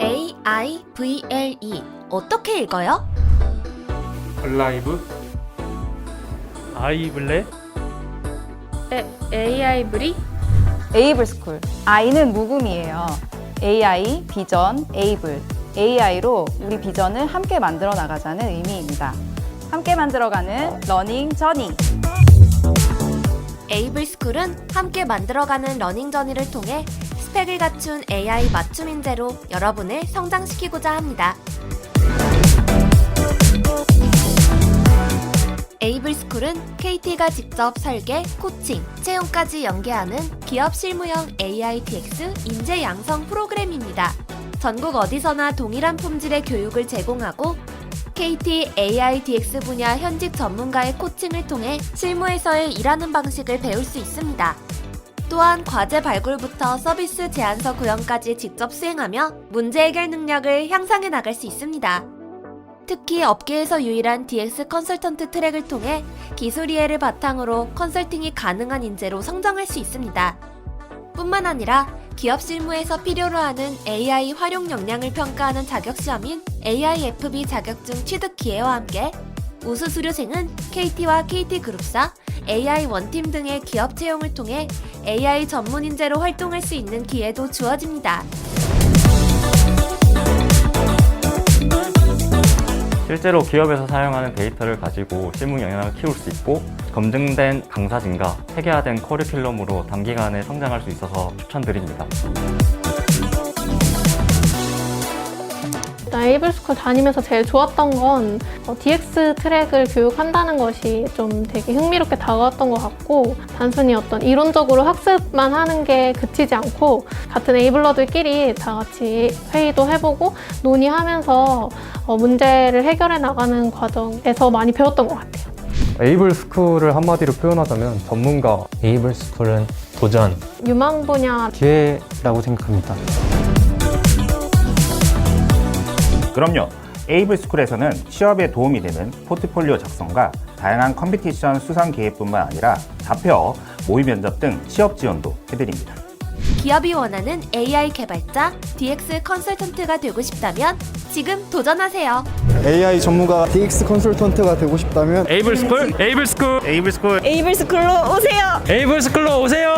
A I V L E 어떻게 읽어요? 얼라이브 아이블레 AI블이 에이블 스쿨. I는 묵음이에요. AI, 비전, 에이블. AI로 우리 비전을 함께 만들어 나가자는 의미입니다. 함께 만들어가는 러닝 저니. 스쿨은 함께 만들어가는 러닝 저니를 통해 스펙을 갖춘 AI 맞춤 인재로 여러분을 성장시키고자 합니다. 에이블 스쿨은 KT가 직접 설계, 코칭, 채용까지 연계하는 기업 실무형 AI DX 인재 양성 프로그램입니다. 전국 어디서나 동일한 품질의 교육을 제공하고 KT AI DX 분야 현직 전문가의 코칭을 통해 실무에서의 일하는 방식을 배울 수 있습니다. 또한 과제 발굴부터 서비스 제안서 구현까지 직접 수행하며 문제 해결 능력을 향상해 나갈 수 있습니다. 특히 업계에서 유일한 DX 컨설턴트 트랙을 통해 기술 이해를 바탕으로 컨설팅이 가능한 인재로 성장할 수 있습니다. 뿐만 아니라 기업 실무에서 필요로 하는 AI 활용 역량을 평가하는 자격시험인 AIFB 자격증 취득 기회와 함께 우수 수료생은 KT와 KT그룹사, AI 원팀 등의 기업 채용을 통해 AI 전문 인재로 활동할 수 있는 기회도 주어집니다. 실제로 기업에서 사용하는 데이터를 가지고 실무 영향을 키울 수 있고 검증된 강사 진과 체계화된 커리큘럼으로 단기간에 성장할 수 있어서 추천드립니다. 에이블스쿨 다니면서 제일 좋았던 건 어, DX 트랙을 교육한다는 것이 좀 되게 흥미롭게 다가왔던 것 같고 단순히 어떤 이론적으로 학습만 하는 게 그치지 않고 같은 에이블러들끼리 다 같이 회의도 해보고 논의하면서 어, 문제를 해결해 나가는 과정에서 많이 배웠던 것 같아요. 에이블 스쿨을 한마디로 표현하자면 전문가 에이블 스쿨은 도전, 유망 분야 기회라고 생각합니다. 그럼요. 에이블 스쿨에서는 취업에 도움이 되는 포트폴리오 작성과 다양한 컴피티션 수상 기회뿐만 아니라 자폐어, 모의 면접 등 취업 지원도 해드립니다. 기업이 원하는 AI 개발자, DX 컨설턴트가 되고 싶다면 지금 도전하세요. AI 전문가 DX 컨설턴트가 되고 싶다면 에이블 스쿨 에이블 스쿨 에이블 스쿨 에이블 스쿨로 오세요